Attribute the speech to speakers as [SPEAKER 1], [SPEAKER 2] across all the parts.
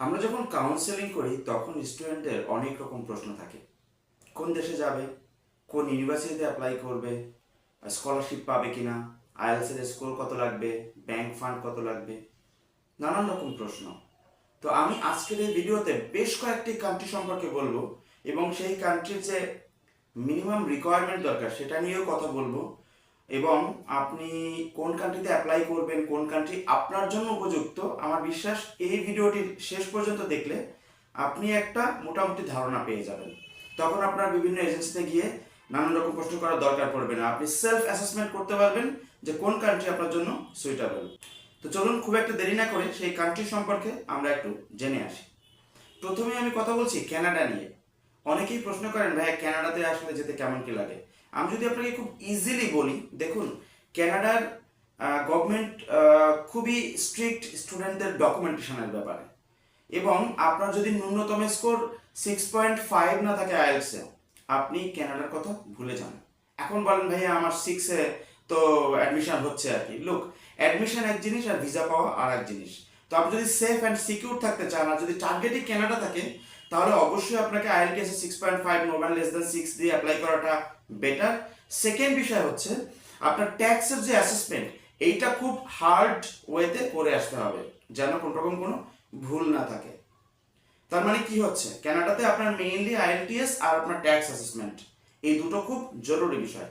[SPEAKER 1] আমরা যখন কাউন্সেলিং করি, তখন স্টুডেন্টদের অনেক রকম প্রশ্ন থাকে। কোন দেশে যাবে? কোন ইউনিভার্সিটিতে অ্যাপ্লাই করবে? স্কলারশিপ পাবে কিনা? আইএলসের স্কোর কত লাগবে? ব্যাংক ফান্ড কত লাগবে? নানান রকম প্রশ্ন। তো আমি আজকের এই ভিডিওতে বেশ কয়েকটি কান্ট্রি সম্পর্কে বলব এবং সেই কান্ট্রির যে মিনিমাম রিকোয়ারমেন্ট দরকার, সেটা নিয়েও কথা বলব। এবং আপনি কোন কান্ট্রিতে অ্যাপ্লাই করবেন, কোন কান্ট্রি আপনার জন্য উপযুক্ত, আমার বিশ্বাস এই ভিডিওটি শেষ পর্যন্ত দেখলে আপনি একটা মোটামুটি ধারণা পেয়ে যাবেন। তখন আপনার বিভিন্ন এজেন্সিতে গিয়ে নানান রকম প্রশ্ন করার দরকার পড়বে না। আপনি সেলফ অ্যাসেসমেন্ট করতে পারবেন যে কোন কান্ট্রি আপনার জন্য সুইটেবল তো চলুন খুব একটা দেরি না করে সেই কান্ট্রি সম্পর্কে আমরা একটু জেনে আসি। প্রথমে আমি কথা বলছি কানাডা নিয়ে। অনেকেই প্রশ্ন করেন, ভাই কানাডাতে আসলে যেতে কেমন কি লাগে? আমি যদি আপনাকে খুব ইজিলি বলি, দেখুন কানাডার গভর্নমেন্ট খুবই স্ট্রিক্ট স্টুডেন্টদের ডকুমেন্টেশনের ব্যাপারে। এবং আপনার যদি ন্যূনতম স্কোর সিক্স পয়েন্ট ফাইভ না থাকে আইএলসে আপনি কানাডার কথা ভুলে যান। এখন বলেন, ভাইয়া, আমার সিক্সে তো অ্যাডমিশন হচ্ছে আর কি। লুক অ্যাডমিশন এক জিনিস আর ভিসা পাওয়া আর এক জিনিস। তো আপনি যদি সেফ অ্যান্ড সিকিউর থাকতে চান আর যদি টার্গেটই কানাডা থাকে, তাহলে অবশ্যই আপনাকে আইএলটিএস সিক্স পয়েন্ট ফাইভ নোমান লেস দেন সিক্স দিয়ে অ্যাপ্লাই করাটা বেটার সেকেন্ড বিষয় হচ্ছে, আপনার ট্যাক্সের যে অ্যাসেসমেন্ট এইটা খুব হার্ড ওয়েতে করে আসতে হবে, যেন কোনো রকম কোনো ভুল না থাকে। তার মানে কি হচ্ছে? কানাডাতে আপনার মেইনলি আইএলটিএস আর আপনার ট্যাক্স অ্যাসেসমেন্ট এই দুটো খুব জরুরি বিষয়।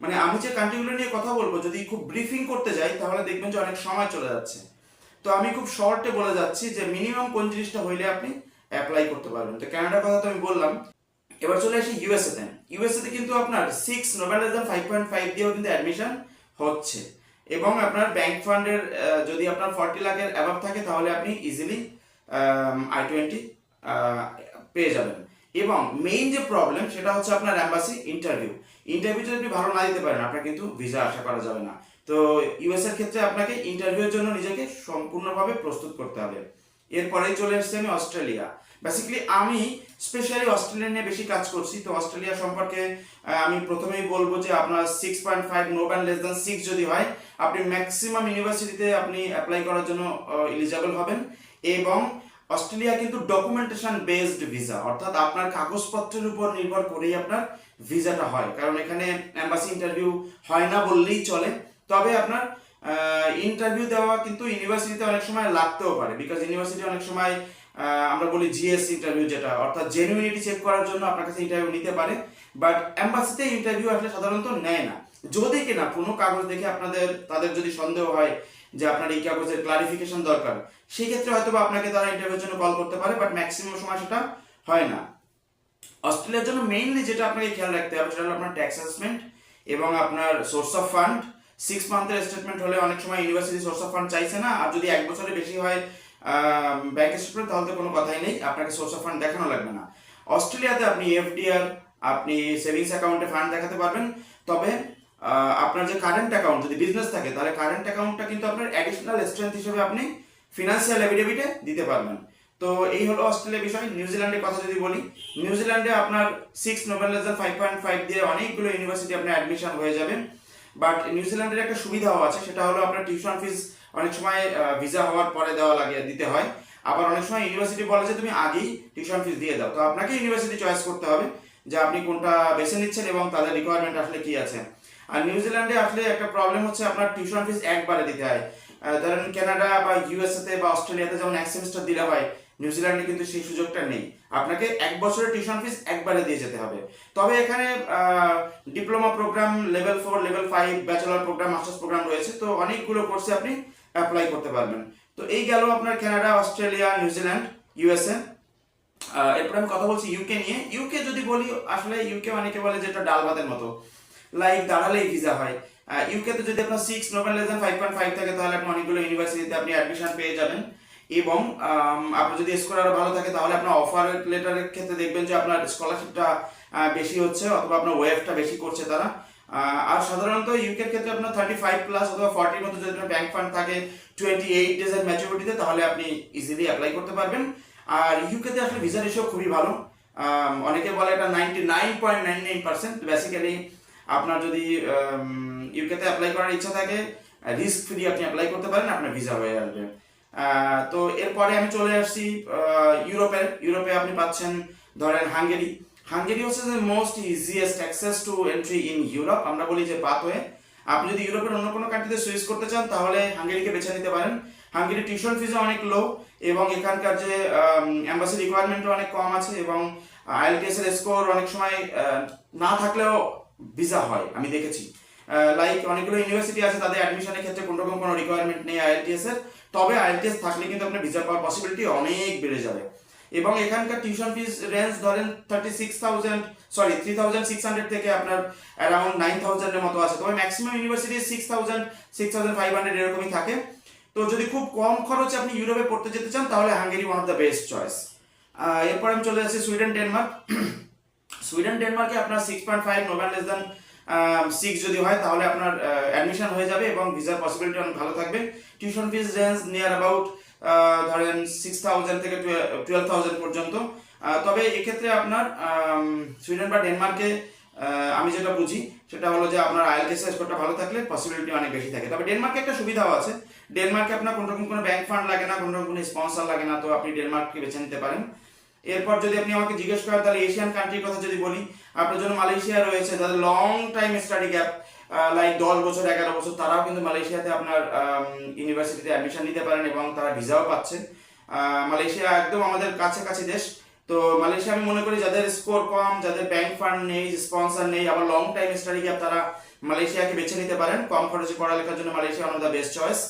[SPEAKER 1] মানে আমি যে কান্ট্রিগুলো নিয়ে কথা বলব, যদি খুব ব্রিফিং করতে যাই, তাহলে দেখবেন যে অনেক সময় চলে যাচ্ছে। তো আমি খুব শর্টে বলে যাচ্ছি যে মিনিমাম কোন জিনিসটা হইলে আপনি অ্যাপ্লাই করতে পারবেন। তো কানাডার কথা তো আমি বললাম এবার চলে আসি ইউএসএ তে। ইউএসএ তে কিন্তু আপনার six no band five point five দিয়েও কিন্তু অ্যাডমিশন হচ্ছে। এবং আপনার ব্যাংক ফান্ডের যদি আপনার ফর্টি লাখের অ্যাভাব থাকে, তাহলে আপনি ইজিলি আই টোয়েন্টি পেয়ে যাবেন। এবং মেইন যে প্রবলেম সেটা হচ্ছে আপনার অ্যাম্বাসি ইন্টারভিউ ইন্টারভিউ যদি ভালো না দিতে পারেন, আপনার কিন্তু ভিসা আশা করা যাবে না। তো ইউএস এর ক্ষেত্রে আপনাকে ইন্টারভিউর জন্য নিজেকে সম্পূর্ণভাবে প্রস্তুত করতে হবে। এরপরেই চলে এসেছে আমি অস্ট্রেলিয়া। বেসিক্যালি আমি স্পেশালি অস্ট্রেলিয়া নিয়ে বেশি কাজ করছি। তো অস্ট্রেলিয়া সম্পর্কে আমি প্রথমেই বলব যে আপনার six point five no band less than six যদি হয়, আপনি ম্যাক্সিমাম ইউনিভার্সিটিতে আপনি অ্যাপ্লাই করার জন্য এলিজিবল হবেন। এবং অস্ট্রেলিয়া কিন্তু ডকুমেন্টেশন বেসড ভিসা অর্থাৎ আপনার কাগজপত্রের উপর নির্ভর করেই আপনার ভিসাটা হয়। কারণ এখানে অ্যাম্বাসি ইন্টারভিউ হয় না বললেই চলে। তবে আপনার ইন্টারভিউ দেওয়া কিন্তু ইউনিভার্সিটিতে অনেক সময় লাগতেও পারে বিকজ ইউনিভার্সিটি অনেক সময় আমরা বলি জিএস ইন্টারভিউ যেটা, অর্থাৎ জেনুইনিটি চেক করার জন্য আপনার কাছে ইন্টারভিউ নিতে পারে বাট অ্যাম্বাসিতে ইন্টারভিউ আসলে সাধারণত নেয় না। যদি কিনা কোনো কাগজ দেখে আপনাদের, তাদের যদি সন্দেহ হয় যে আপনার এই কাগজের ক্লারিফিকেশন দরকার সেই ক্ষেত্রে হয়তো আপনাকে তারা ইন্টারভিউর জন্য কল করতে পারে বাট ম্যাক্সিমাম সময় সেটা হয় না। অস্ট্রেলিয়ার জন্য মেইনলি যেটা আপনাকে খেয়াল রাখতে হবে, সেটা হলো আপনার ট্যাক্স অ্যাসেসমেন্ট এবং আপনার সোর্স অফ ফান্ড সিক্স মান্থের স্টেটমেন্ট হলে অনেক সময় ইউনিভার্সিটি সোর্স অফ ফান্ড চাইছে না, আর যদি এক বছরের বেশি হয় ব্যাংক স্টেটমেন্ট তাহলে কোনো কথাই নেই। আপনাকে সোর্স অফ ফান্ড দেখানো লাগবে না। অস্ট্রেলিয়াতে আপনি এফডিআর আপনি সেভিংস অ্যাকাউন্টে ফান্ড দেখাতে পারবেন। তবে আপনার যে কারেন্ট অ্যাকাউন্ট যদি বিজনেস থাকে, তাহলে কারেন্ট অ্যাকাউন্টটা কিন্তু আপনার অ্যাডিশনাল স্ট্রেংথ হিসেবে আপনি ফিনান্সিয়াল এভিডেভিটে দিতে পারবেন। তো এই হলো অস্ট্রেলিয়া বিষয়। নিউজিল্যান্ডের কথা যদি বলি নিউজিল্যান্ডে আপনার six Nobel five point five দিয়ে অনেকগুলো ইউনিভার্সিটি আপনার অ্যাডমিশন হয়ে যাবে। বাট নিউজিল্যান্ডের একটা সুবিধাও আছে, সেটা হলো আপনার টিউশন ফিস অনেক সময় ভিসা হওয়ার পরে দেওয়া লাগে, দিতে হয়। আবার অনেক সময় ইউনিভার্সিটি বলে যে, তুমি আগেই টিউশন ফিস দিয়ে দাও। তো আপনাকে ইউনিভার্সিটি চয়েস করতে হবে যে, আপনি কোনটা বেছে নিচ্ছেন এবং তাদের রিকোয়ারমেন্ট আসলে কি আছে। আর নিউজিল্যান্ডে আসলে একটা প্রবলেম হচ্ছে, আপনার টিউশন ফিস একবারে দিতে হয়। ধরেন কানাডা বা ইউএসএতে বা অস্ট্রেলিয়াতে যেমন এক সেমিস্টার দিলে হয় নিউজিল্যান্ডে কিন্তু সেই সুযোগটা নেই। আপনাকে এক বছরের টিউশন ফিস একবারে দিয়ে যেতে হবে। তবে এখানে diploma programme level four level five bachelor programme masters programme রয়েছে। তো অনেকগুলো কোর্সে আপনি অ্যাপ্লাই করতে পারবেন। তো এই গেল আপনার কানাডা অস্ট্রেলিয়া নিউজিল্যান্ড ইউএসএ এরপর আমি কথা বলছি ইউকে নিয়ে। ইউকে যদি বলি, আসলে ইউকে অনেকে বলে যে এটা ডাল ভাতের মতো। লাইক দাঁড়ালেই ভিসা হয়। ইউকে তে যদি আপনার six less five point five থাকে, তাহলে আপনি অনেকগুলো ইউনিভার্সিটিতে আপনি অ্যাডমিশন পেয়ে যাবেন। এবং আপনার যদি স্কোর আরও ভালো থাকে, তাহলে আপনার অফার লেটারের ক্ষেত্রে দেখবেন যে আপনার স্কলারশিপটা বেশি হচ্ছে অথবা আপনার ওয়েভটা বেশি করছে তারা। আর সাধারণত ইউকের ক্ষেত্রে আপনার থার্টি ফাইভ প্লাস অথবা ফর্টির মতো যদি আপনার ব্যাংক ফান্ড থাকে টোয়েন্টি এইট ডেজের ম্যাচুরিটিতে তাহলে আপনি ইজিলি অ্যাপ্লাই করতে পারবেন। আর ইউকেতে আসলে ভিসা রেশিও খুবই ভালো। অনেকে বলে এটা ninety nine point nine nine percent basically আপনার যদি ইউকেতে অ্যাপ্লাই করার ইচ্ছা থাকে রিস্ক ফ্রি আপনি অ্যাপ্লাই করতে পারেন, আপনার ভিসা হয়ে আসবে। তো এরপরে আমি চলে আসছি ইউরোপে। ইউরোপে আপনি পাচ্ছেন ধরেন হাঙ্গেরি। হাঙ্গেরি হচ্ছে যে most easiest access to entry in Europe আমরা বলি যে পাথওয়ে আপনি যদি ইউরোপের অন্য কোনো কান্ট্রিতে সুইচ করতে চান, তাহলে হাঙ্গেরিকে বেছে নিতে পারেন। হাঙ্গেরি টিউশন ফিজও অনেক লো এবং এখানকার যে অ্যাম্বাসি রিকোয়ারমেন্টও অনেক কম আছে এবং আইএলটিএস এর স্কোর অনেক সময় না থাকলেও ভিসা হয়, আমি দেখেছি। লাইক অনেকগুলো ইউনিভার্সিটি আছে, তাদের অ্যাডমিশনের ক্ষেত্রে কোনো রকম কোনো রিকোয়ারমেন্ট নেই আইএলটিএস এর। তবে আইএলটিএস থাকলে কিন্তু আপনার ভিসা পাওয়ার পসিবিলিটি অনেক বেড়ে যাবে। এবং এখানকার টিউশন ফিস রেঞ্জ ধরেন thirty six thousand sorry three thousand six hundred থেকে আপনার অ্যারাউন্ড নাইন থাউজেন্ডের মতো আছে। তবে maximum university six thousand six thousand five hundred এরকমই থাকে। তো যদি খুব কম খরচে আপনি ইউরোপে পড়তে যেতে চান, তাহলে Hungary one of the best choice এরপর আমি চলে যাচ্ছি সুইডেন ডেনমার্ক সুইডেন ডেনমার্কে আপনার সিক্স পয়েন্ট ফাইভ নোভেন লেস দেন সিক্স যদি হয়, তাহলে আপনার অ্যাডমিশন হয়ে যাবে এবং ভিসার পসিবিলিটি অনেক ভালো থাকবে। Tuition fees range near about ধরেন সিক্স থাউজেন্ড থেকে টুয়েলভ থাউজেন্ড পর্যন্ত। তবে এক্ষেত্রে আপনার সুইডেন বা ডেনমার্কে আমি যেটা বুঝি, সেটা হলো যে আপনার আইএলটিএস স্কোরটা ভালো থাকলে পসিবিলিটি অনেক বেশি থাকে। তবে ডেনমার্কে একটা সুবিধাও আছে। ডেনমার্কে আপনার কোনো রকম কোনো ব্যাংক ফান্ড লাগে না কোনো রকম কোনো স্পন্সর লাগে না, তো আপনি ডেনমার্ককে বেছে নিতে পারেন। এরপর যদি আপনি আমাকে জিজ্ঞেস করেন, তাহলে এশিয়ান কান্ট্রির কথা যদি বলি, আপনার জন্য মালয়েশিয়া রয়েছে যাদের long time study gap like দশ বছর, এগারো বছর, তারাও কিন্তু মালয়েশিয়াতে আপনার ইউনিভার্সিটিতে অ্যাডমিশন নিতে পারেন এবং তারা ভিসাও পাচ্ছেন মালয়েশিয়া একদম আমাদের কাছাকাছি দেশ। তো মালয়েশিয়া আমি মনে করি যাদের স্কোর কম, যাদের ব্যাংক ফান্ড নেই স্পন্সর নেই, আবার লং টাইম স্টাডি গ্যাপ তারা মালয়েশিয়াকে বেছে নিতে পারেন। কম খরচে পড়ালেখার জন্য মালয়েশিয়া দ্য বেস্ট চয়েস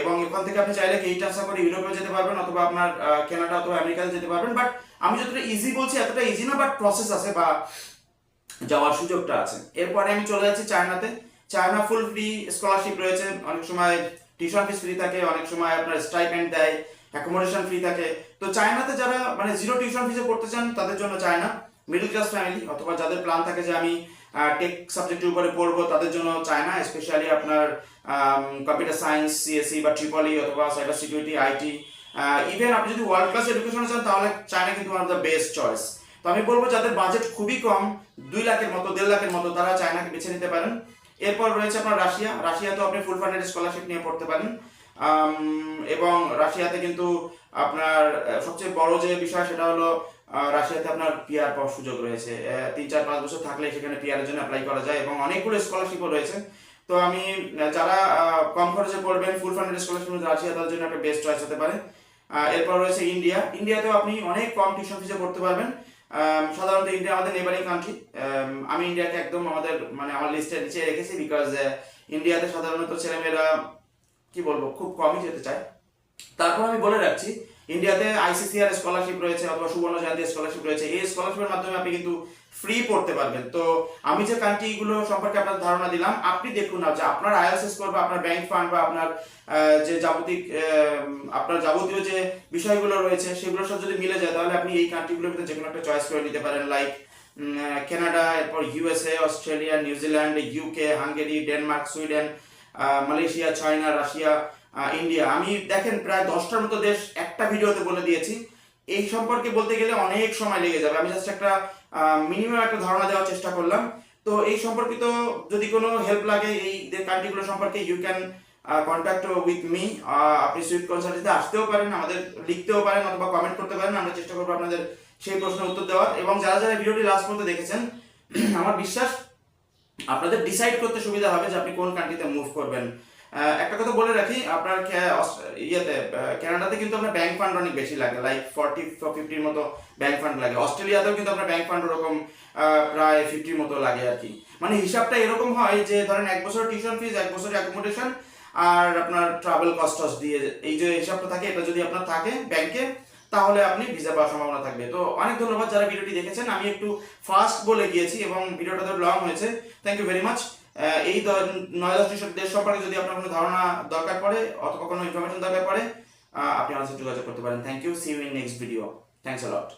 [SPEAKER 1] এবং এখান থেকে আপনি চাইলে এই ট্রান্সফার করে ইউরোপে যেতে পারবেন অথবা আপনার কানাডা অথবা আমেরিকাতে যেতে পারবেন। বাট আমি যতটা ইজি বলছি, এতটা ইজি না বাট প্রসেস আছে বা যাওয়ার সুযোগটা আছে। এরপরে আমি চলে যাচ্ছি চায়নাতে। চায়না ফুল ফ্রি স্কলারশিপ রয়েছে। অনেক সময় টিউশন ফিস ফ্রি থাকে, অনেক সময় আপনার স্টাইপেন্ড দেয় অ্যাকোমোডেশন ফ্রি থাকে। তো চায়নাতে যারা মানে জিরো টিউশন ফিসে পড়তে চান, তাদের জন্য চায়না। মিডল ক্লাস ফ্যামিলি অথবা যাদের প্ল্যান থাকে যে আমি টেক সাবজেক্টের উপরে পড়ব, তাদের জন্য চায়না স্পেশালি আপনার কম্পিউটার সায়েন্স সিএসসি বা ট্রিপলি অথবা সাইবার সিকিউরিটি আইটি ইভেন আপনি যদি ওয়ার্ল্ড ক্লাস এডুকেশন চান তাহলে চায়না কিন্তু one of the best choice তো আমি বলব, যাদের বাজেট খুবই কম, দুই লাখের মতো, দেড় লাখের মতো, তারা চায়নাকে বেছে নিতে পারেন। এরপর রয়েছে আপনার রাশিয়া। রাশিয়াতেও আপনি ফুল ফান্ডেড স্কলারশিপ নিয়ে পড়তে পারেন। এবং রাশিয়াতে কিন্তু আপনার সবচেয়ে বড় যে বিষয়, সেটা হলো রাশিয়াতে আপনার পিআর পাওয়ার সুযোগ রয়েছে। তিন, চার, পাঁচ বছর থাকলে সেখানে পিআর এর জন্য অ্যাপ্লাই করা যায় এবং অনেকগুলো স্কলারশিপও রয়েছে। তো আমি যারা কম খরচে পড়বেন ফুল ফান্ডেড স্কলারশিপ রাশিয়া তাদের জন্য একটা বেস্ট চয়েস হতে পারে। এরপর রয়েছে ইন্ডিয়া ইন্ডিয়াতেও আপনি অনেক কম টিউশন ফিসে পড়তে পারবেন। সাধারণত ইন্ডিয়া আমাদের নেবারিং কান্ট্রি আমি ইন্ডিয়াকে একদম আমাদের মানে আমার লিস্টে নিচে রেখেছি বিকজ ইন্ডিয়াতে সাধারণত ছেলেমেয়েরা, কি বলব, খুব কমই যেতে চায়। তারপর আমি বলে রাখছি ইন্ডিয়াতে আইসিসিআর স্কলারশিপ রয়েছে অথবা সুবর্ণ জয়ন্তী স্কলারশিপ রয়েছে। এই স্কলারশিপের মাধ্যমে আপনি কিন্তু ফ্রি পড়তে পারবেন। তো আমি যে কান্ট্রিগুলো সম্পর্কে আপনার ধারণা দিলাম, আপনি দেখুন না যে আপনার আইএলস স্কোর বা আপনার ব্যাংক ফান্ড বা আপনার যে যাবতীয় আপনার যাবতীয় যে বিষয়গুলো রয়েছে সেগুলোর সব যদি মিলে যায়, তাহলে আপনি এই কান্ট্রিগুলোর ভিতরে যে কোনো একটা চয়েস করে নিতে পারেন। লাইক কানাডা এরপর USA Australia New Zealand UK Hungary Denmark Sweden Malaysia China Russia India আমি দেখেন, প্রায় দশটার মতো দেশ একটা ভিডিওতে বলে দিয়েছি। এই সম্পর্কে বলতে গেলে অনেক সময় লেগে যাবে। আমি জাস্ট একটা মিনিমাম একটা ধারণা দেওয়ার চেষ্টা করলাম। তো এই সম্পর্কিত যদি কোনো হেল্প লাগে, এই কান্ট্রিগুলো সম্পর্কে you can contact with me আপনি সুইফট কনসালটেন্সিতে আসতেও পারেন, আমাদের লিখতেও পারেন অথবা কমেন্ট করতে পারেন। আমরা চেষ্টা করব আপনাদের সেই প্রশ্নের উত্তর দেওয়ার। এবং যারা যারা ভিডিওটি লাস্ট পর্যন্ত দেখেছেন, আমার বিশ্বাস আপনাদের ডিসাইড করতে সুবিধা হবে যে আপনি কোন কান্ট্রিতে মুভ করবেন। একটা কথা বলে রাখি, আপনার ইয়েতে কানাডাতে কিন্তু আপনার ব্যাংক ফান্ড অনেক বেশি লাগে লাইক ফর্টি ফিফটির মতো ব্যাংক ফান্ড লাগে। অস্ট্রেলিয়াতেও কিন্তু আপনার ব্যাংক ফান্ড ওরকম প্রায় ফিফটির মতো লাগে আর কি। মানে হিসাবটা এরকম হয় যে, ধরেন এক বছর টিউশন ফিস এক বছর অ্যাকোমোডেশন আর আপনার ট্রাভেল কস্ট দিয়ে এই যে হিসাবটা থাকে, এটা যদি আপনার থাকে ব্যাংকে তাহলে আপনি ভিসা পাওয়ার সম্ভাবনা থাকবে। তো অনেক ধন্যবাদ যারা ভিডিওটি দেখেছেন। আমি একটু ফাস্ট বলে গিয়েছি এবং ভিডিওটা তো লং হয়েছে। থ্যাংক ইউ ভেরি মাচ এই নয় দশটি দুইশো দেশ সম্পর্কে যদি আপনার কোনো ধারণা দরকার পড়ে অথবা কোনো ইনফরমেশন দরকার পড়ে আপনি আমার সাথে যোগাযোগ করতে পারেন। Thank you see you in next video thanks lot